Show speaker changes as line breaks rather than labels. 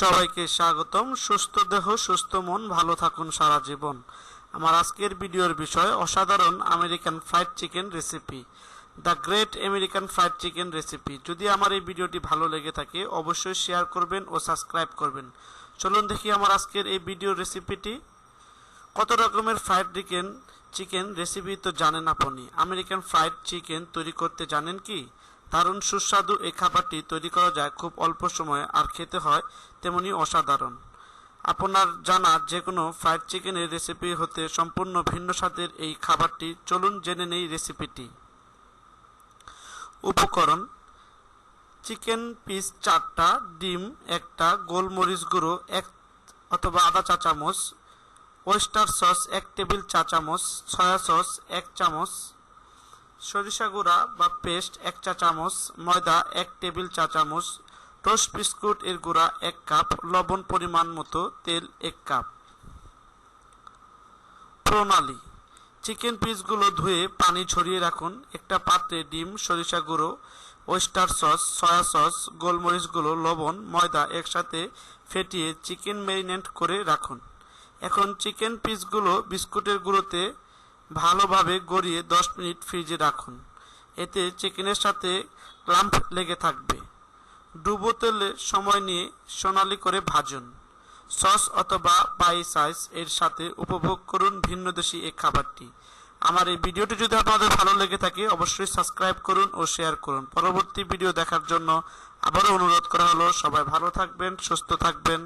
সবাইকে স্বাগতম। সুস্থ দেহ, সুস্থ মন, ভালো থাকুন সারা জীবন। আমার আজকের ভিডিওর বিষয়, অসাধারণ American fried chicken recipe. The great American fried chicken recipe. যদি আমার এই ভিডিওটি ভালো লেগে থাকে, অবশ্যই শেয়ার করবেন ও সাবস্ক্রাইব করবেন। চলুন দেখি আমার আজকের এই ভিডিও রেসিপিটি। কত রকমের ফ্রাইড চিকেন চিকেন রেসিপি তো জানেন আপনি। আমেরিকান ফ্রাইড চিকেন তৈরি করতে জানেন কি? দারুণ সুস্বাদু এই খাবারটি তৈরি করা যায় খুব অল্প সময়ে আর খেতে হয় তেমনি অসাধারণ। আপনার জানা যে কোনো ফ্রাইড চিকেনের রেসিপি হতে সম্পূর্ণ ভিন্ন স্বাদের এই খাবারটি, চলুন জেনে নেই রেসিপিটি উপকরণ চিকেন পিস চারটা, ডিম একটা, গোলমরিচ গুঁড়ো এক অথবা আধা চা চামচ ওয়েস্টার সস এক টেবিল চা চামচ সয়া সস এক চামচ সরিষা গুঁড়া বা পেস্ট এক চা চামচ, ময়দা এক টেবিল চা চামচ, টোস্ট বিস্কুট এর গুঁড়া এক কাপ, লবণ পরিমাণ মতো তেল এক কাপ। প্রণালী। চিকেন পিসগুলো ধুয়ে পানি ছড়িয়ে রাখুন। একটা পাত্রে ডিম, সরিষা গুঁড়ো, ওয়েস্টার সস, সয়া সস, গোলমরিচগুলো, লবণ, ময়দা একসাথে ফেটিয়ে চিকেন ম্যারিনেট করে রাখুন। এখন চিকেন পিসগুলো বিস্কুটের গুঁড়োতে ভালোভাবে গড়িয়ে দশ মিনিট ফ্রিজে রাখুন। এতে চিকেনের সাথে ক্লাম্প লেগে থাকবে। ডুবো তেলে সময় নিয়ে সোনালি করে ভাজুন। সস অথবা পাই সাইজ এর সাথে উপভোগ করুন ভিন্ন দেশি এই খাবারটি। আমার এই ভিডিওটি যদি আপনাদের ভালো লেগে থাকে, অবশ্যই সাবস্ক্রাইব করুন ও শেয়ার করুন। পরবর্তী ভিডিও দেখার জন্য আবারও অনুরোধ করা হলো, সবাই ভালো থাকবেন, সুস্থ থাকবেন।